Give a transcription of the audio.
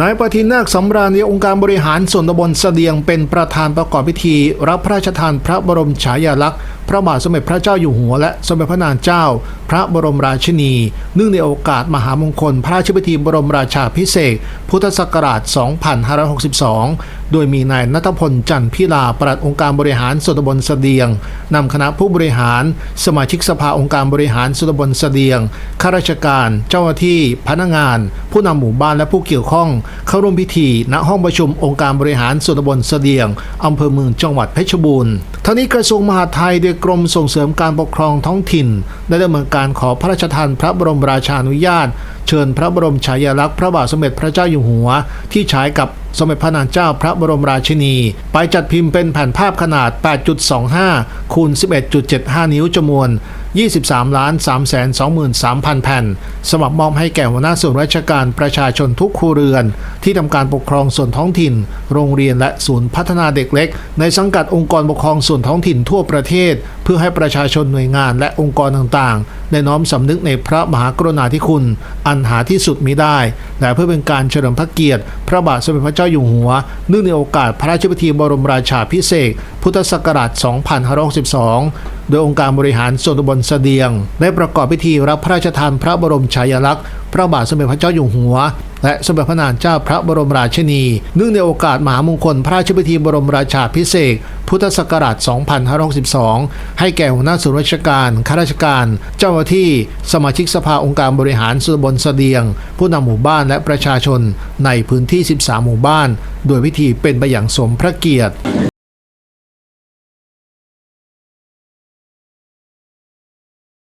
นายประทินนาคสำราญในองค์การบริหารส่วนตำบลเสดียงเป็นประธานประกอบพิธี รับพระราชทานพระบรมฉายาลักษณ์ พระบาทสมเด็จพระเจ้าอยู่หัวและสมเด็จพระนางเจ้า พระบรมราชินี เนื่องในโอกาสมหามงคลพระราชพิธีบรมราชาพิเศษ พุทธศักราช 2562 โดยมีนายนัทพลจันพิลาปลัดองค์การบริหารส่วนตำบลเสดียงนำคณะผู้บริหาร สมาชิกสภาองค์การบริหารส่วนตำบลเสดียงข้าราชการ เจ้าหน้าที่ พนักงาน ผู้นำหมู่บ้านและผู้เกี่ยวข้อง เข้าร่วมพิธีณห้องประชุมองค์การบริหารส่วนตำบลเสดียงอำเภอเมืองจังหวัดเพชรบูรณ์ทั้งนี้กระทรวงมหาดไทยโดยกรมส่งเสริมการปกครองท้องถิ่น ได้ดำเนินการขอพระราชทานพระบรมราชานุญาต เชิญพระบรมฉายาลักษณ์พระบาทสมเด็จพระเจ้าอยู่หัว ที่ฉายกับ สมเด็จพระนางเจ้าพระบรมราชินี ไปจัดพิมพ์เป็นแผ่นภาพขนาด 8.25 คูณ 11.75 นิ้วจำนวน 23ล้าน3แสน23,000 แผ่น สมัครมอบให้แก่หัวหน้าส่วนราชการประชาชนทุกครัวเรือน ที่ทำการปกครองส่วนท้องถิ่น โรงเรียนและศูนย์พัฒนาเด็กเล็ก ในสังกัดองค์กรปกครองส่วนท้องถิ่นทั่วประเทศเพื่อให้ประชาชนหน่วยงานและองค์กรต่างๆ ได้น้อมสำนึกในพระมหากรุณาธิคุณ อันหาที่สุดมิได้ และเพื่อเป็นการเฉลิมพระเกียรติ พระบาทสมเด็จพระเจ้าอยู่หัวเนื่องในโอกาสพระราชพิธีบรมราชาพิเศษพุทธศักราช 2562 โดยองค์การบริหารส่วนตำบลเสดียง ได้ประกอบพิธีรับพระราชทานพระบรมฉายาลักษณ์พระบาทสมเด็จพระเจ้าอยู่หัว และสมเด็จพระนางเจ้าพระบรมราชินี เนื่องในโอกาสมหามงคลพระราชพิธีบรมราชาพิเศษ พุทธศักราช 2562 ให้แก่หัวหน้าส่วนราชการ ข้าราชการ เจ้าหน้าที่ สมาชิกสภาองค์การบริหารส่วนตำบลเสดียง ผู้นำหมู่บ้านและประชาชนในพื้นที่ 13 หมู่บ้าน โดยวิธีเป็นไปอย่างสมพระเกียรติ